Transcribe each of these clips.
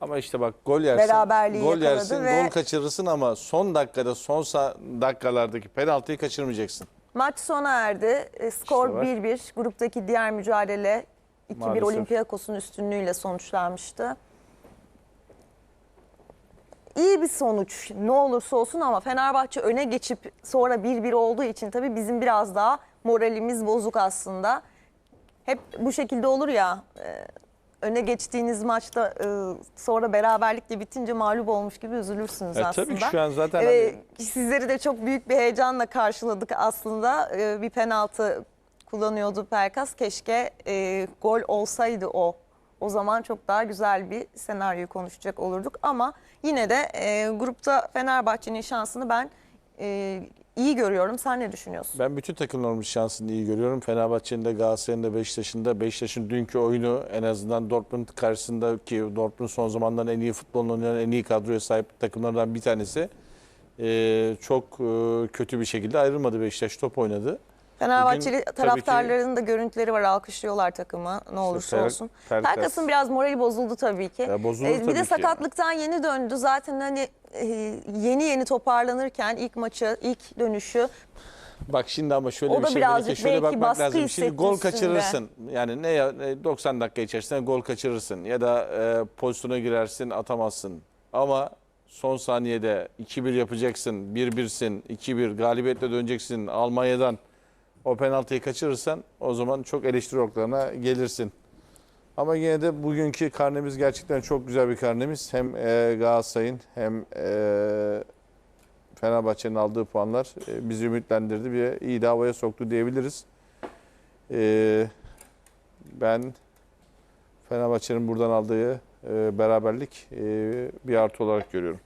Ama işte bak gol yersin, Beraberliği gol yakaladı yersin, ve- gol kaçırırsın ama son dakikada, son sa- dakikalardaki penaltıyı kaçırmayacaksın. Maç sona erdi. E, Skor İşte var. 1-1. Gruptaki diğer mücadele 2-1 Maalesef. Olympiakos'un üstünlüğüyle sonuçlanmıştı. İyi bir sonuç ne olursa olsun ama Fenerbahçe öne geçip sonra 1-1 olduğu için tabii bizim biraz daha moralimiz bozuk aslında. Hep bu şekilde olur ya e, öne geçtiğiniz maçta e, sonra beraberlikle bitince mağlup olmuş gibi üzülürsünüz E, aslında. tabii ki şu an zaten Ee, hani- sizleri de çok büyük bir heyecanla karşıladık aslında. Ee, bir penaltı kullanıyordu Pelkas. Keşke e, gol olsaydı o. O zaman çok daha güzel bir senaryoyu konuşacak olurduk. Ama yine de e, grupta Fenerbahçe'nin şansını ben e, iyi görüyorum. Sen ne düşünüyorsun? Ben bütün takımlarımın şansını iyi görüyorum. Fenerbahçe'nin de Galatasaray'ın da Beşiktaş'ın da. Beşiktaş'ın dünkü oyunu en azından Dortmund karşısında ki Dortmund son zamanların en iyi futbolunu oynayan en iyi kadroya sahip takımlardan bir tanesi. Ee, çok e, kötü bir şekilde ayrılmadı Beşiktaş top oynadı. Fenerbahçeli Bugün tabii ki- taraftarların da görüntüleri var. Alkışlıyorlar takımı ne olursa Per- olsun. Perkas- Pelkas'ın biraz morali bozuldu tabii ki. Ya bozulur Ee, tabii bir de ki. sakatlıktan yeni döndü. Zaten hani e, yeni yeni toparlanırken ilk maçı, ilk dönüşü Bak şimdi ama şöyle O bir şey belki şöyle bakmak lazım. Şimdi gol kaçırırsın. Yani ne ya- ne 90 dakika içerisinde gol kaçırırsın ya da e, pozisyona girersin atamazsın. Ama son saniyede 2-1 yapacaksın, 1-1'sin, 2-1 galibiyetle döneceksin Almanya'dan. O penaltıyı kaçırırsan o zaman çok eleştiri oklarına gelirsin. Ama yine de bugünkü karnemiz gerçekten çok güzel bir karnemiz. Hem e, Galatasaray'ın hem e, Fenerbahçe'nin aldığı puanlar e, bizi ümitlendirdi ve iyi de havaya soktu diyebiliriz. E, ben Fenerbahçe'nin buradan aldığı e, beraberlik e, bir artı olarak görüyorum.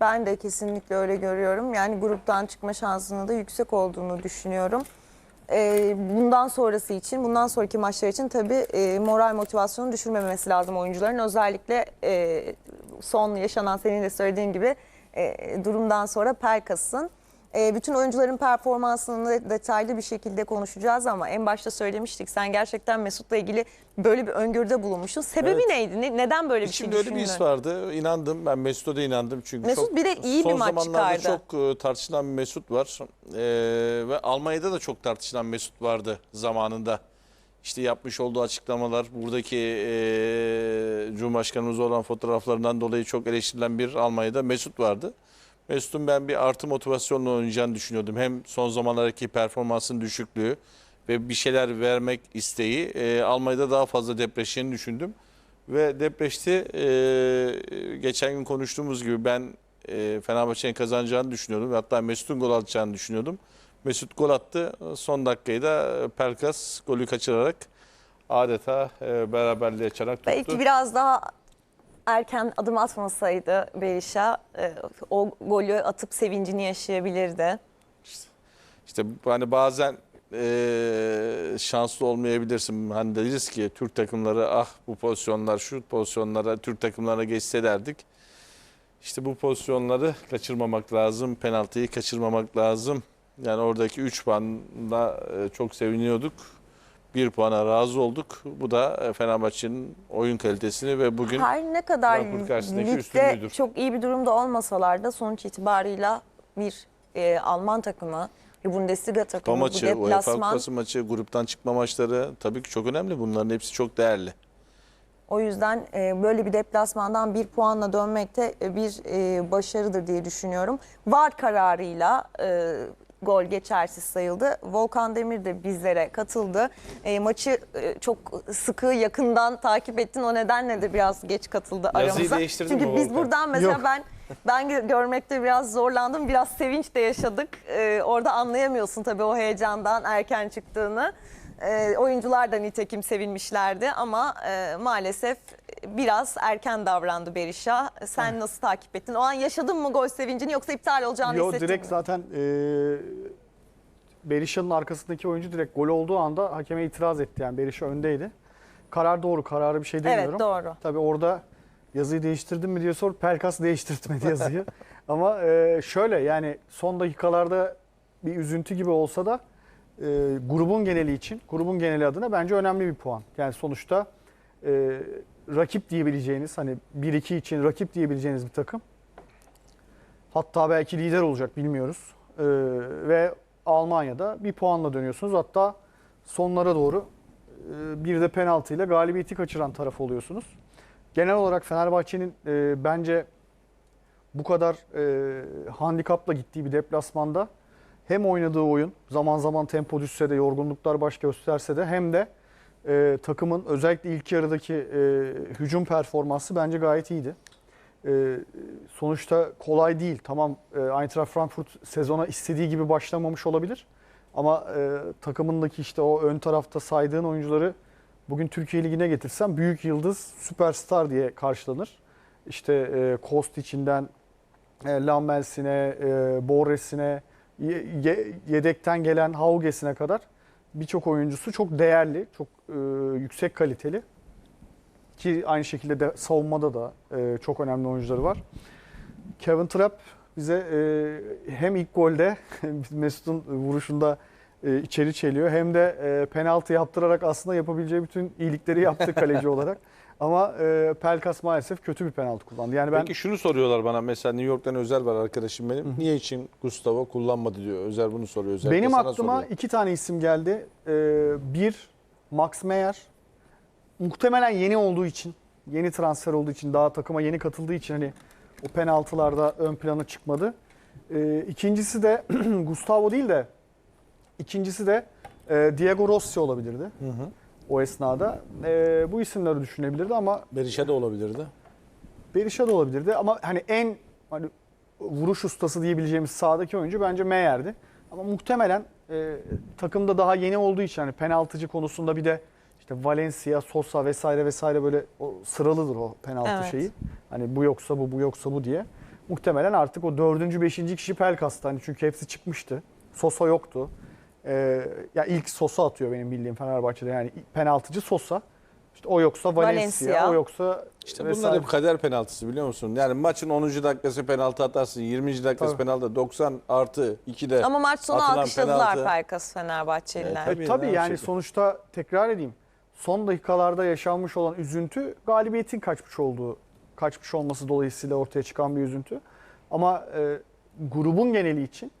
Ben de kesinlikle öyle görüyorum. Yani gruptan çıkma şansının da yüksek olduğunu düşünüyorum. Ee, bundan sonrası için, bundan sonraki maçlar için tabii e, moral motivasyonu düşürmemesi lazım oyuncuların. Özellikle e, son yaşanan senin de söylediğin gibi e, durumdan sonra Pelkas'ın. E, bütün oyuncuların performansını detaylı bir şekilde konuşacağız ama en başta söylemiştik. Sen gerçekten Mesut'la ilgili böyle bir öngörüde bulunmuşsun. Sebebi Evet. neydi? Ne- Neden böyle bir İçimde şey öyle bir düşündün? his vardı. İnandım. Ben Mesut'a da inandım. Çünkü Mesut çok, bir de iyi bir son maç zamanlarda çıkardı. çok e, tartışılan bir Mesut var. E, ve Almanya'da da çok tartışılan Mesut vardı zamanında. İşte yapmış olduğu açıklamalar, buradaki e, Cumhurbaşkanımız olan fotoğraflarından dolayı çok eleştirilen bir Almanya'da Mesut vardı. Mesut'un ben bir artı motivasyonla oynayacağını düşünüyordum. Hem son zamanlardaki performansın düşüklüğü ve bir şeyler vermek isteği e, Almanya'da daha fazla depreşeceğini düşündüm. Ve depreşti. E, geçen gün konuştuğumuz gibi ben e, Fenerbahçe'nin kazanacağını düşünüyordum. Hatta Mesut'un gol atacağını düşünüyordum. Mesut gol attı. Son dakikayı da Pelkas golü kaçırarak adeta e, beraberliğe çanak tuttu. Belki biraz daha erken adım atmasaydı Berisha e, o golü atıp sevincini yaşayabilirdi. İşte hani bazen eee, şanslı olmayabilirsin. Hani deriz ki Türk takımları ah bu pozisyonlar şu pozisyonlara Türk takımlarına geçse derdik. İşte bu pozisyonları kaçırmamak lazım. Penaltıyı kaçırmamak lazım. Yani oradaki 3 puanla e, çok seviniyorduk. 1 puana razı olduk. Bu da e, Fenerbahçe'nin oyun kalitesini ve bugün Her ne kadar ligde çok iyi bir durumda olmasalar da sonuç itibarıyla bir e, Alman takımı, bir Bundesliga takımı, bu maçı, UEFA deplasman. Kupası maçı, gruptan çıkma maçları tabii ki çok önemli. Bunların hepsi çok değerli. O yüzden e, böyle bir deplasmandan bir puanla dönmek de e, bir e, başarıdır diye düşünüyorum. VAR kararıyla e, gol geçersiz sayıldı. Volkan Demir de bizlere katıldı. E, maçı e, çok sıkı yakından takip ettin. O nedenle de biraz geç katıldı Yazıyı aramıza. değiştirdin Çünkü mi biz Volkan? buradan mesela Yok. ben ben gö- görmekte biraz zorlandım. Biraz sevinç de yaşadık. E, orada anlayamıyorsun tabii o heyecandan erken çıktığını. E, oyuncular da nitekim sevinmişlerdi ama e, maalesef biraz erken davrandı Berisha. Sen nasıl takip ettin? O an yaşadın mı gol sevincini yoksa iptal olacağını Yo hissettin direkt mi? zaten e, Berisha'nın arkasındaki oyuncu direkt gol olduğu anda hakeme itiraz etti. Yani Berisha öndeydi. Karar doğru. Kararı bir şey demiyorum. Evet doğru. Tabii orada yazıyı değiştirdin mi diye sor. Pelkas değiştirtmedi yazıyı. Ama e, şöyle yani son dakikalarda bir üzüntü gibi olsa da e, grubun geneli için, grubun geneli adına bence önemli bir puan. Yani sonuçta e, rakip diyebileceğiniz hani 1-2 için rakip diyebileceğiniz bir takım. Hatta belki lider olacak bilmiyoruz. Ee, ve Almanya'da bir puanla dönüyorsunuz. Hatta sonlara doğru e, bir de penaltıyla galibiyeti kaçıran taraf oluyorsunuz. Genel olarak Fenerbahçe'nin e, bence bu kadar e, handikapla gittiği bir deplasmanda hem oynadığı oyun zaman zaman tempo düşse de yorgunluklar baş gösterse de hem de e, takımın özellikle ilk yarıdaki e, hücum performansı bence gayet iyiydi. E, sonuçta kolay değil. Tamam e, Eintracht Frankfurt sezona istediği gibi başlamamış olabilir. Ama e, takımındaki işte o ön tarafta saydığın oyuncuları bugün Türkiye Ligi'ne getirsem büyük yıldız, süperstar diye karşılanır. İşte e, Kost içinden e, Lammels'ine, e, Borres'ine, ye- ye- yedekten gelen Hauges'ine kadar birçok oyuncusu çok değerli, çok e, yüksek kaliteli. Ki aynı şekilde de savunmada da e, çok önemli oyuncuları var. Kevin Trapp bize e, hem ilk golde Mesut'un vuruşunda e, içeri çeliyor hem de e, penaltı yaptırarak aslında yapabileceği bütün iyilikleri yaptı kaleci olarak. Ama e, Pelkas maalesef kötü bir penaltı kullandı. Yani ben Peki şunu soruyorlar bana mesela New York'tan Özer var arkadaşım benim. Niye için Gustavo kullanmadı diyor. Özer bunu soruyor. Özellikle Benim sana aklıma soruyor. iki tane isim geldi. Ee, bir Max Meyer. Muhtemelen yeni olduğu için, yeni transfer olduğu için, daha takıma yeni katıldığı için hani o penaltılarda ön plana çıkmadı. Ee, ikincisi de Gustavo değil de ikincisi de e, Diego Rossi olabilirdi Hı hı. O esnada. Ee, bu isimleri düşünebilirdi ama Berisha da olabilirdi. Berisha da olabilirdi ama hani en hani vuruş ustası diyebileceğimiz sahadaki oyuncu bence Meyer'di. Ama muhtemelen e, takımda daha yeni olduğu için hani penaltıcı konusunda bir de işte Valencia, Sosa vesaire vesaire böyle o sıralıdır o penaltı Evet. şeyi. Hani bu yoksa bu, bu yoksa bu diye. Muhtemelen artık o dördüncü, beşinci kişi Pelkas'tı. Hani çünkü hepsi çıkmıştı. Sosa yoktu. Ee, ya ilk Sosa atıyor benim bildiğim Fenerbahçe'de. Yani penaltıcı Sosa. İşte o yoksa Valencia, Valencia. o yoksa İşte bunlar vesaire. hep kader penaltısı biliyor musun? Yani maçın 10. dakikası penaltı atarsın, 20. dakikası Tabii. penaltı, 90 artı 2'de Ama maç sonu alkışladılar. Pelkas Fenerbahçeliler. Evet, Tabii, Tabii, tabii yani yapacak? sonuçta tekrar edeyim. Son dakikalarda yaşanmış olan üzüntü galibiyetin kaçmış olduğu, kaçmış olması dolayısıyla ortaya çıkan bir üzüntü. Ama e, grubun geneli için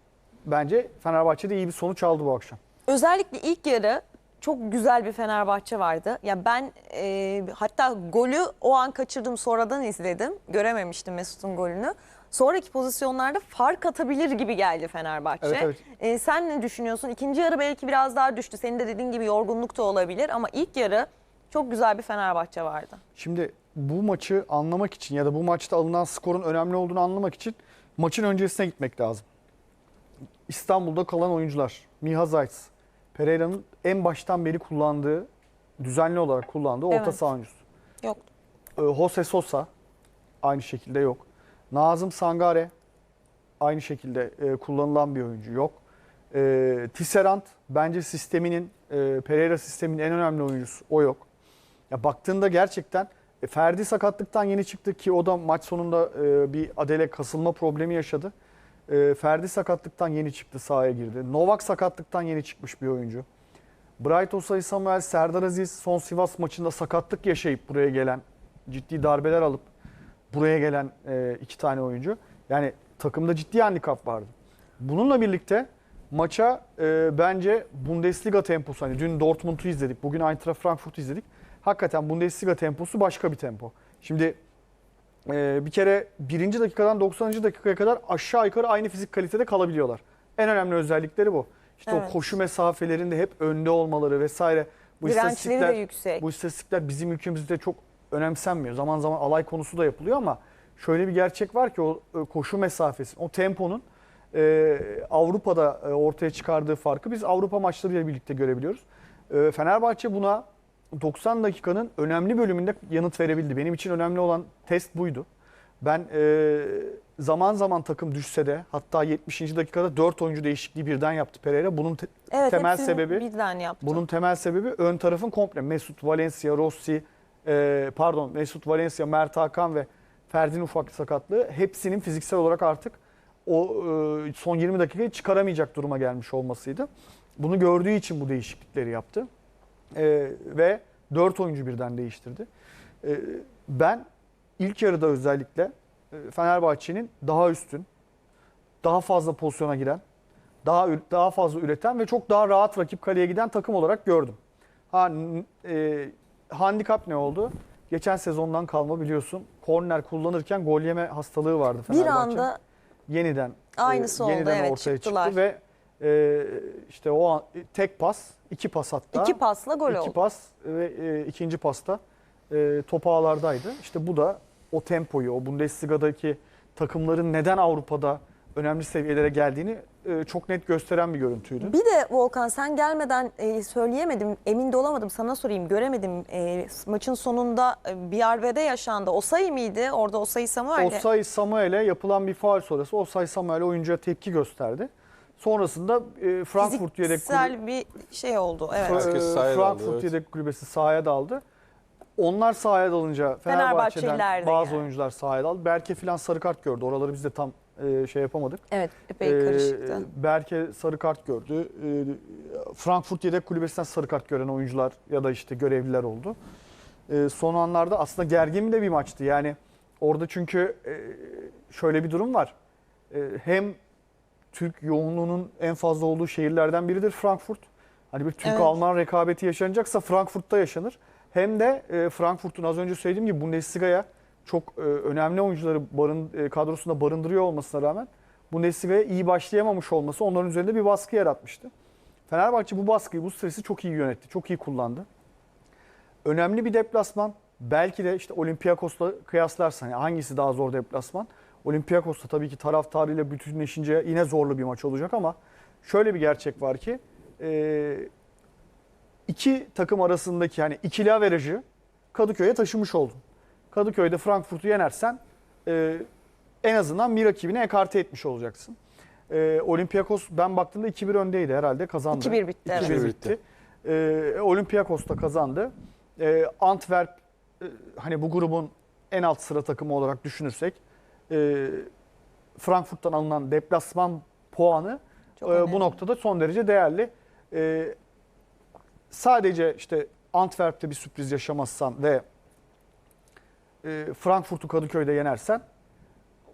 bence Fenerbahçe'de iyi bir sonuç aldı bu akşam. Özellikle ilk yarı çok güzel bir Fenerbahçe vardı. Ya ben e, hatta golü o an kaçırdım sonradan izledim. Görememiştim Mesut'un golünü. Sonraki pozisyonlarda fark atabilir gibi geldi Fenerbahçe. Evet, evet. E, sen ne düşünüyorsun? İkinci yarı belki biraz daha düştü. Senin de dediğin gibi yorgunluk da olabilir ama ilk yarı çok güzel bir Fenerbahçe vardı. Şimdi bu maçı anlamak için ya da bu maçta alınan skorun önemli olduğunu anlamak için maçın öncesine gitmek lazım. İstanbul'da kalan oyuncular, Miha Zayt, Pereira'nın en baştan beri kullandığı, düzenli olarak kullandığı orta Evet. saha oyuncusu. Yok. Ee, Jose Sosa aynı şekilde yok. Nazım Sangare aynı şekilde e, kullanılan bir oyuncu yok. E, Tisserand bence sisteminin e, Pereira sisteminin en önemli oyuncusu o yok. Ya baktığında gerçekten e, Ferdi sakatlıktan yeni çıktı ki o da maç sonunda e, bir adele kasılma problemi yaşadı. E, Ferdi sakatlıktan yeni çıktı sahaya girdi. Novak sakatlıktan yeni çıkmış bir oyuncu. Bright Osay Samuel, Serdar Aziz son Sivas maçında sakatlık yaşayıp buraya gelen, ciddi darbeler alıp buraya gelen e, iki tane oyuncu. Yani takımda ciddi handikap vardı. Bununla birlikte maça e, bence Bundesliga temposu, hani dün Dortmund'u izledik, bugün Eintracht Frankfurt'u izledik. Hakikaten Bundesliga temposu başka bir tempo. Şimdi e, bir kere birinci dakikadan 90. dakikaya kadar aşağı yukarı aynı fizik kalitede kalabiliyorlar. En önemli özellikleri bu. İşte Evet. o koşu mesafelerinde hep önde olmaları vesaire. Bu Dirençleri de istatistikler yüksek. bu istatistikler bizim ülkemizde çok önemsenmiyor. Zaman zaman alay konusu da yapılıyor ama şöyle bir gerçek var ki o e, koşu mesafesi, o temponun e, Avrupa'da e, ortaya çıkardığı farkı biz Avrupa maçlarıyla birlikte görebiliyoruz. E, Fenerbahçe buna 90 dakikanın önemli bölümünde yanıt verebildi. Benim için önemli olan test buydu. Ben e, zaman zaman takım düşse de hatta 70. dakikada 4 oyuncu değişikliği birden yaptı Pereira. Bunun te- Evet, temel sebebi birden yaptı. bunun temel sebebi ön tarafın komple Mesut, Valencia, Rossi, e, pardon Mesut, Valencia, Mert Hakan ve Ferdi'nin ufak sakatlığı hepsinin fiziksel olarak artık o e, son 20 dakikayı çıkaramayacak duruma gelmiş olmasıydı. Bunu gördüğü için bu değişiklikleri yaptı. E, ve 4 oyuncu birden değiştirdi. E, ben ilk yarıda özellikle e, Fenerbahçe'nin daha üstün, daha fazla pozisyona giren, daha daha fazla üreten ve çok daha rahat rakip kaleye giden takım olarak gördüm. Ha e, handikap ne oldu? Geçen sezondan kalma biliyorsun. Korner kullanırken gol yeme hastalığı vardı Bir Fenerbahçe'nin. anda yeniden Aynısı oldu, yeniden evet, ortaya çıktılar. çıktı ve e, işte o an tek pas, iki pas hatta. iki pasla gol İki oldu. pas ve e, ikinci pasta e, top ağlardaydı. İşte bu da o tempoyu, o Bundesliga'daki takımların neden Avrupa'da önemli seviyelere geldiğini e, çok net gösteren bir görüntüydü. Bir de Volkan sen gelmeden e, söyleyemedim, emin de olamadım. Sana sorayım, göremedim. E, maçın sonunda bir arbede yaşandı. O sayı mıydı? Orada o sayısı mı vardı? Osay Samuel'e yapılan bir faul sonrası Osay Samuel oyuncuya tepki gösterdi. Sonrasında e, Frankfurt yedek kulübü Fiziksel bir şey oldu. Evet. Herkes sahaya daldı, Frankfurt evet. yedek kulübesi sahaya daldı. Onlar sahaya dalınca Fenerbahçeliler Fenerbahçe'den de bazı yani. oyuncular sahaya daldı. Berke falan sarı kart gördü. Oraları biz de tam e, şey yapamadık. Evet, epey Ee, karışıktı. Berke sarı kart gördü. Ee, Frankfurt yedek kulübesinden sarı kart gören oyuncular ya da işte görevliler oldu. Ee, son anlarda aslında gergin de bir maçtı. Yani orada çünkü e, şöyle bir durum var. E, Hem Türk yoğunluğunun en fazla olduğu şehirlerden biridir Frankfurt. Hani bir Türk-Alman rekabeti yaşanacaksa Frankfurt'ta yaşanır. Hem de e, Frankfurt'un az önce söylediğim gibi Bundesliga'ya çok e, önemli oyuncuları barın, e, kadrosunda barındırıyor olmasına rağmen Bundesliga'ya iyi başlayamamış olması onların üzerinde bir baskı yaratmıştı. Fenerbahçe bu baskıyı, bu stresi çok iyi yönetti, çok iyi kullandı. Önemli bir deplasman. Belki de işte Olympiakos'la kıyaslarsan yani hangisi daha zor deplasman? Olympiakos'ta tabii ki taraftarıyla bütünleşince yine zorlu bir maç olacak ama şöyle bir gerçek var ki e, iki takım arasındaki yani ikili averajı Kadıköy'e taşımış oldun. Kadıköy'de Frankfurt'u yenersen e, en azından bir rakibine ekarte etmiş olacaksın. E, Olympiakos ben baktığımda 2-1 öndeydi herhalde kazandı. 2-1 bitti, evet. 2-1 2-1 bitti. E, Olympiakos da kazandı. E, Antwerp e, hani bu grubun en alt sıra takımı olarak düşünürsek e, Frankfurt'tan alınan deplasman puanı Çok e, önemli. bu noktada son derece değerli. E, sadece işte Antwerp'te bir sürpriz yaşamazsan ve e, Frankfurt'u Kadıköy'de yenersen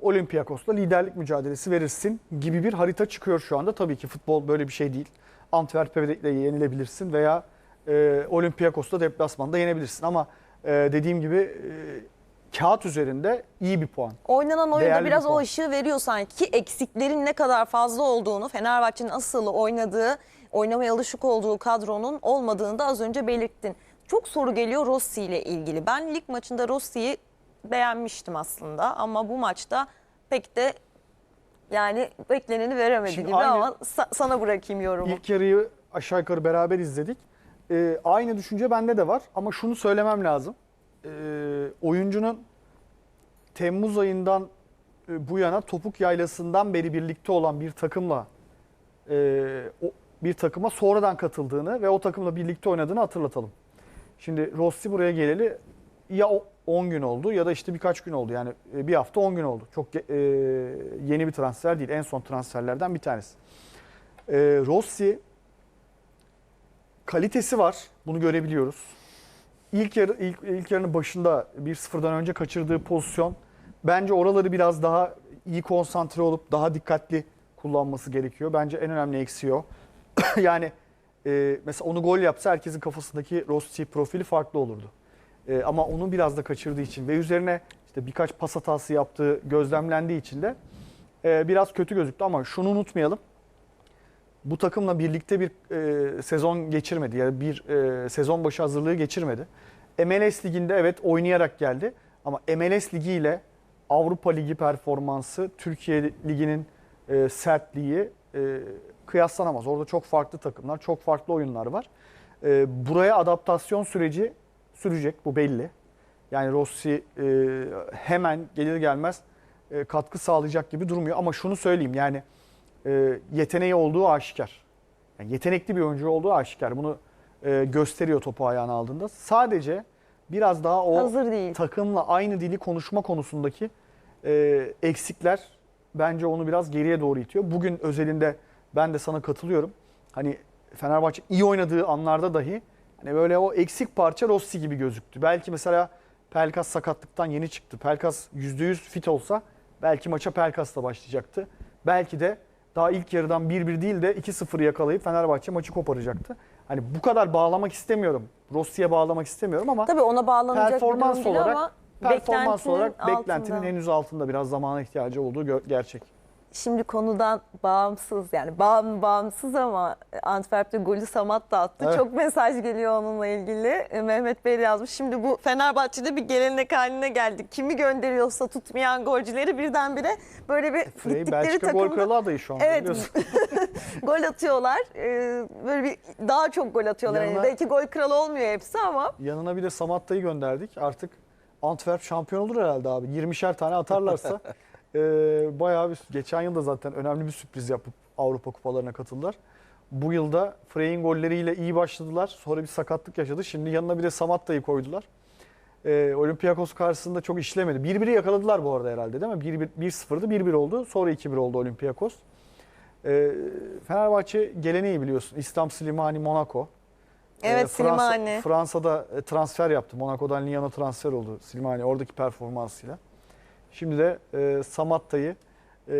Olympiakos'la liderlik mücadelesi verirsin gibi bir harita çıkıyor şu anda. Tabii ki futbol böyle bir şey değil. Antwerp'e de yenilebilirsin veya e, Olympiakos'ta deplasmanda yenebilirsin ama e, dediğim gibi e, kağıt üzerinde iyi bir puan. Oynanan oyunda Değerli bir biraz o puan. ışığı veriyor sanki ki eksiklerin ne kadar fazla olduğunu Fenerbahçe'nin asıl oynadığı, oynamaya alışık olduğu kadronun olmadığını da az önce belirttin. Çok soru geliyor Rossi ile ilgili. Ben lig maçında Rossi'yi beğenmiştim aslında ama bu maçta pek de yani bekleneni veremedi Şimdi gibi aynı- ama sa- sana bırakayım yorumu. İlk yarıyı aşağı yukarı beraber izledik. Ee, aynı düşünce bende de var ama şunu söylemem lazım. Ee, oyuncunun Temmuz ayından e, bu yana topuk yaylasından beri birlikte olan bir takımla e, o, bir takıma sonradan katıldığını ve o takımla birlikte oynadığını hatırlatalım. Şimdi Rossi buraya geleli ya o- 10 gün oldu ya da işte birkaç gün oldu. Yani e, bir hafta 10 gün oldu. Çok e, yeni bir transfer değil. En son transferlerden bir tanesi. E, Rossi kalitesi var. Bunu görebiliyoruz. İlk yarı ilk, ilk yarının başında 1-0'dan önce kaçırdığı pozisyon bence oraları biraz daha iyi konsantre olup daha dikkatli kullanması gerekiyor. Bence en önemli eksiği o. yani e, mesela onu gol yapsa herkesin kafasındaki Rossi profili farklı olurdu. E, ama onu biraz da kaçırdığı için ve üzerine işte birkaç pas hatası yaptığı gözlemlendiği için de e, biraz kötü gözüktü ama şunu unutmayalım. Bu takımla birlikte bir e, sezon geçirmedi. Yani bir e, sezon başı hazırlığı geçirmedi. MLS liginde evet oynayarak geldi ama MLS ligi ile Avrupa Ligi performansı, Türkiye Ligi'nin e, sertliği e, kıyaslanamaz. Orada çok farklı takımlar, çok farklı oyunlar var. E, buraya adaptasyon süreci sürecek bu belli. Yani Rossi e, hemen gelir gelmez e, katkı sağlayacak gibi durmuyor. Ama şunu söyleyeyim yani e, yeteneği olduğu aşikar. Yani yetenekli bir oyuncu olduğu aşikar. Bunu e, gösteriyor topu ayağına aldığında. Sadece biraz daha o Hazır değil. takımla aynı dili konuşma konusundaki e, eksikler bence onu biraz geriye doğru itiyor. Bugün özelinde ben de sana katılıyorum. Hani Fenerbahçe iyi oynadığı anlarda dahi hani böyle o eksik parça Rossi gibi gözüktü. Belki mesela Pelkas sakatlıktan yeni çıktı. Pelkas %100 fit olsa belki maça Pelkas'la başlayacaktı. Belki de daha ilk yarıdan 1-1 değil de 2-0 yakalayıp Fenerbahçe maçı koparacaktı. Hani bu kadar bağlamak istemiyorum. Rossi'ye bağlamak istemiyorum ama Tabii ona bağlanacak performans olarak ama performans beklentinin olarak beklentinin altında. henüz altında biraz zamana ihtiyacı olduğu gerçek. Şimdi konudan bağımsız yani bağım bağımsız ama Antwerp'te golü Samat da attı. Evet. Çok mesaj geliyor onunla ilgili. E, Mehmet Bey de yazmış. Şimdi bu Fenerbahçe'de bir gelenek haline geldik. Kimi gönderiyorsa tutmayan golcüleri birdenbire böyle bir Frey gittikleri Belçika gol takımda kralı adayı şu anda Evet. gol atıyorlar. E, Böyle bir daha çok gol atıyorlar. Yani Yanına- belki gol kralı olmuyor hepsi ama Yanına bir de Samatta'yı gönderdik. Artık Antwerp şampiyon olur herhalde abi. 20'şer tane atarlarsa e, bayağı bir geçen yıl da zaten önemli bir sürpriz yapıp Avrupa kupalarına katıldılar. Bu yılda Frey'in golleriyle iyi başladılar. Sonra bir sakatlık yaşadı. Şimdi yanına bir de Samatta'yı koydular. E, Olympiakos karşısında çok işlemedi. 1-1'i yakaladılar bu arada herhalde değil mi? 1-1 1-0'dı 1-1 oldu. Sonra 2-1 oldu Olympiakos. E, Fenerbahçe geleneği biliyorsun. İslam Slimani Monaco. Evet, Fransa- Slimani. Fransa'da e, transfer yaptı. Monaco'dan Lyon'a transfer oldu Slimani oradaki performansıyla. Şimdi de e, Samatta'yı e,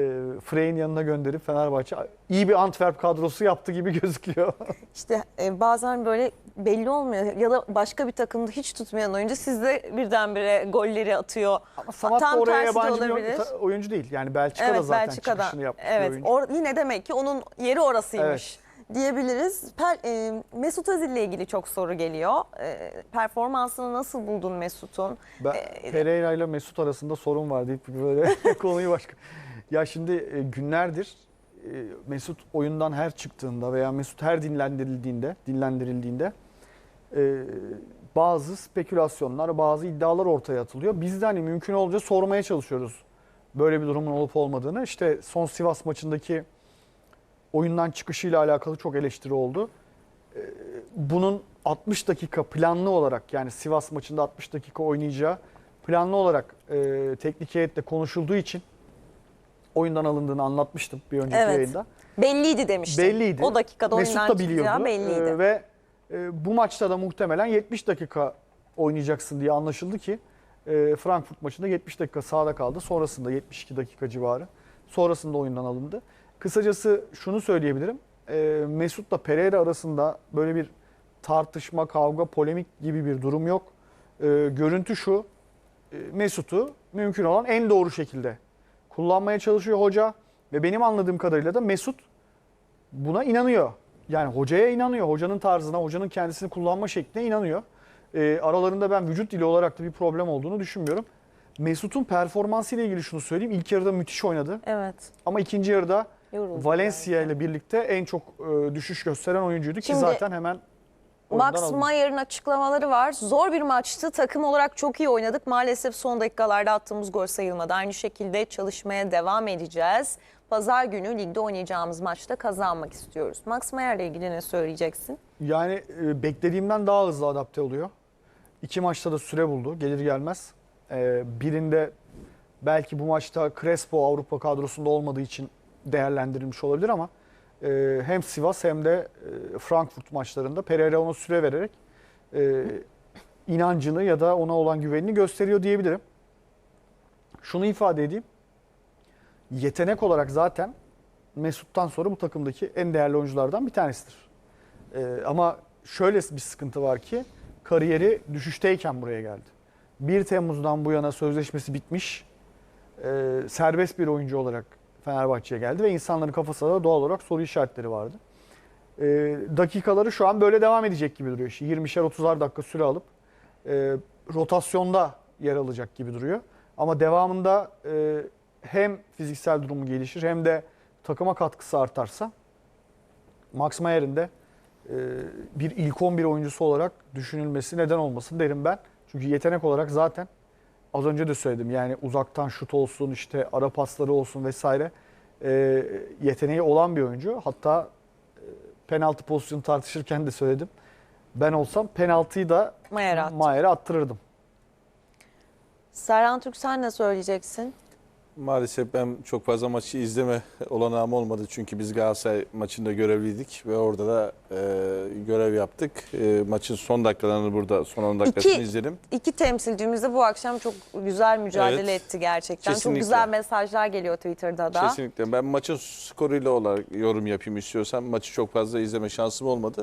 Frey'in yanına gönderip Fenerbahçe iyi bir Antwerp kadrosu yaptı gibi gözüküyor. işte e, bazen böyle belli olmuyor. Ya da başka bir takımda hiç tutmayan oyuncu sizde birdenbire golleri atıyor. Ama Samatta Tam oraya tersi de yabancı bir olabilir. ta- oyuncu değil. Yani Belçika'da Evet zaten Belçika'da. çıkışını yapmış Evet. bir oyuncu. Or, yine demek ki onun yeri orasıymış. Diyebiliriz. Per, e, Mesut Özil ile ilgili çok soru geliyor. E, performansını nasıl buldun Mesut'un? Ben Ee, Pereira ile Mesut arasında sorun var deyip böyle konuyu başka. Ya şimdi e, günlerdir e, Mesut oyundan her çıktığında veya Mesut her dinlendirildiğinde, dinlendirildiğinde e, bazı spekülasyonlar, bazı iddialar ortaya atılıyor. Biz de hani mümkün olunca sormaya çalışıyoruz böyle bir durumun olup olmadığını. İşte son Sivas maçındaki oyundan çıkışıyla alakalı çok eleştiri oldu. Ee, Bunun 60 dakika planlı olarak yani Sivas maçında 60 dakika oynayacağı planlı olarak e, teknik heyetle konuşulduğu için oyundan alındığını anlatmıştım bir önceki Evet. yayında. Belliydi demiştim. Belliydi. O dakikada Mesut oyundan da biliyordu. belliydi. Ee, ve e, bu maçta da muhtemelen 70 dakika oynayacaksın diye anlaşıldı ki e, Frankfurt maçında 70 dakika sahada kaldı. Sonrasında 72 dakika civarı. Sonrasında oyundan alındı. Kısacası şunu söyleyebilirim. E, Mesut'la Pereira arasında böyle bir tartışma, kavga, polemik gibi bir durum yok. E, görüntü şu. e, Mesut'u mümkün olan en doğru şekilde kullanmaya çalışıyor hoca ve benim anladığım kadarıyla da Mesut buna inanıyor. Yani hocaya inanıyor. Hocanın tarzına, hocanın kendisini kullanma şekline inanıyor. E, aralarında ben vücut dili olarak da bir problem olduğunu düşünmüyorum. Mesut'un performansı ile ilgili şunu söyleyeyim. İlk yarıda müthiş oynadı. Evet. Ama ikinci yarıda Yoruldu Valencia yani. ile birlikte en çok e, düşüş gösteren oyuncuydu ki Şimdi zaten hemen Max. Mayer'ın açıklamaları var. Zor bir maçtı. Takım olarak çok iyi oynadık. Maalesef son dakikalarda attığımız gol sayılmadı. Aynı şekilde çalışmaya devam edeceğiz. Pazar günü ligde oynayacağımız maçta kazanmak istiyoruz. Max Mayer'le ilgili ne söyleyeceksin? Yani e, beklediğimden daha hızlı adapte oluyor. İki maçta da süre buldu gelir gelmez. E, birinde belki bu maçta Crespo Avrupa kadrosunda olmadığı için değerlendirilmiş olabilir ama e, hem Sivas hem de e, Frankfurt maçlarında Pereira ona süre vererek e, inancını ya da ona olan güvenini gösteriyor diyebilirim. Şunu ifade edeyim. Yetenek olarak zaten Mesut'tan sonra bu takımdaki en değerli oyunculardan bir tanesidir. Ee, ama şöyle bir sıkıntı var ki kariyeri düşüşteyken buraya geldi. 1 Temmuz'dan bu yana sözleşmesi bitmiş. Ee, serbest bir oyuncu olarak Fenerbahçe'ye geldi ve insanların kafasında da doğal olarak soru işaretleri vardı. Ee, dakikaları şu an böyle devam edecek gibi duruyor. İşte 20'şer 30'ar dakika süre alıp e, rotasyonda yer alacak gibi duruyor. Ama devamında e, hem fiziksel durumu gelişir hem de takıma katkısı artarsa Max Mayer'in de e, bir ilk 11 oyuncusu olarak düşünülmesi neden olmasın derim ben. Çünkü yetenek olarak zaten az önce de söyledim yani uzaktan şut olsun işte ara pasları olsun vesaire e, yeteneği olan bir oyuncu. Hatta e, penaltı pozisyonu tartışırken de söyledim. Ben olsam penaltıyı da. Mayer'e attırırdım. Serhan Türk sen ne söyleyeceksin? Maalesef ben çok fazla maçı izleme olanağım olmadı. Çünkü biz Galatasaray maçında görevliydik ve orada da e, görev yaptık. E, maçın son dakikalarını burada, son 10 dakikasını İki- izledim. İki temsilcimiz de bu akşam çok güzel mücadele Evet. etti gerçekten. Kesinlikle. Çok güzel mesajlar geliyor Twitter'da da. Kesinlikle. Ben maçın skoruyla olarak yorum yapayım istiyorsam maçı çok fazla izleme şansım olmadı.